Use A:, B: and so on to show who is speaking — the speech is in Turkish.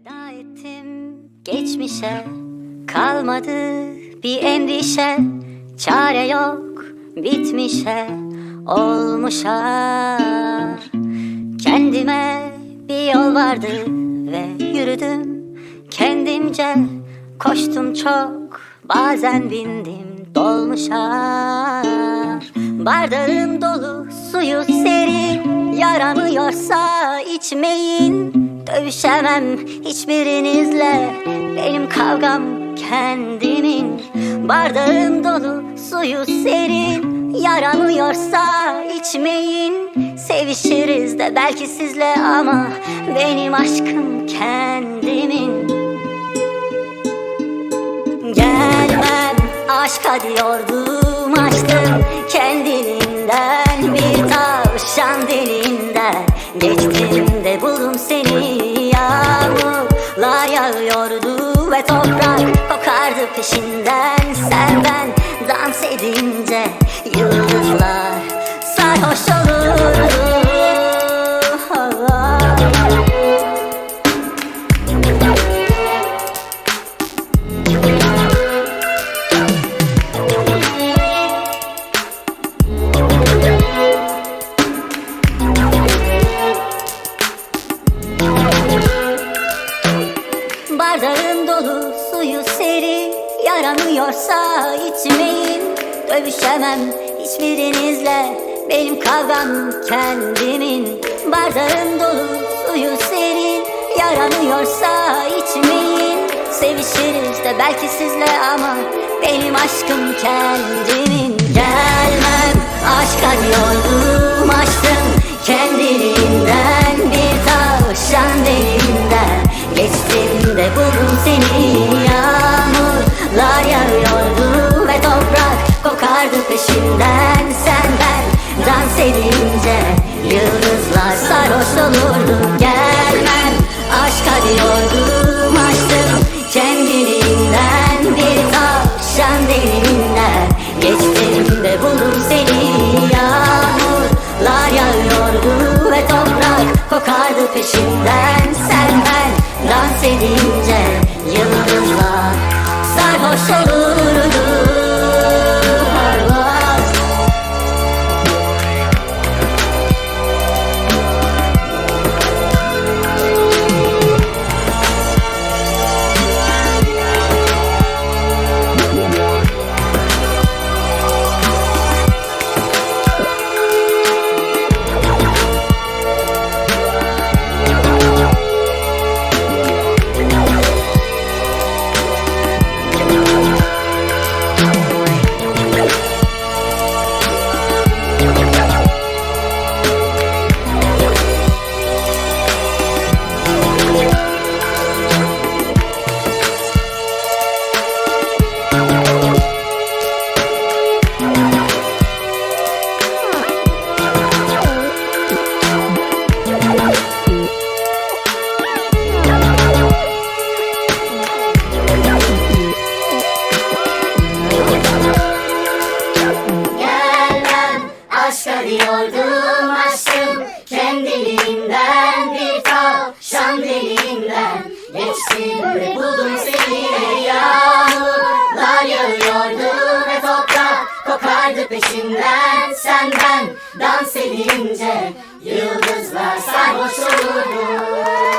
A: Veda ettim. Geçmişe Kalmadı bir endişe. Çare yok bitmişe Olmuşa. Kendime bir yol vardı Ve yürüdüm. Kendimce Koştum çok bazen bindim dolmuşa. Bardağım dolu suyu serin Yaramıyorsa içmeyin. Dövüşemem hiçbirinizle. Benim kavgam kendimin. Bardağım dolu suyu serin. Yaramıyorsa içmeyin. Sevişiriz de belki sizle ama Benim aşkım kendimin. Gelmem aşka diyordum açtım kendiliğinden yağıyordu ve toprak kokardı peşinden. Senden dans edince yıldızlar suyu seri Yaramıyorsa içmeyin. Dövüşemem hiçbirinizle Benim kavgam kendimin. Bardağım dolu suyu serin Yaramıyorsa içmeyin. Sevişiriz de belki sizle ama Benim aşkım kendimin. Gelmem aşka diyordum açtım kokardı peşinden Senden dans edince yıldızlar sarhoş olurdu. Gelmem aşka diyordum açtım Kendiliğinden. Bir tavşan deliğinden Geçtim de buldum seni. Yağmurlar yağıyordu ve toprak kokardı peşinden. Senden dans edince yıldızlar sarhoş olurdu koşardı peşinden senden Dans edince yıldızlar sarhoş olurdu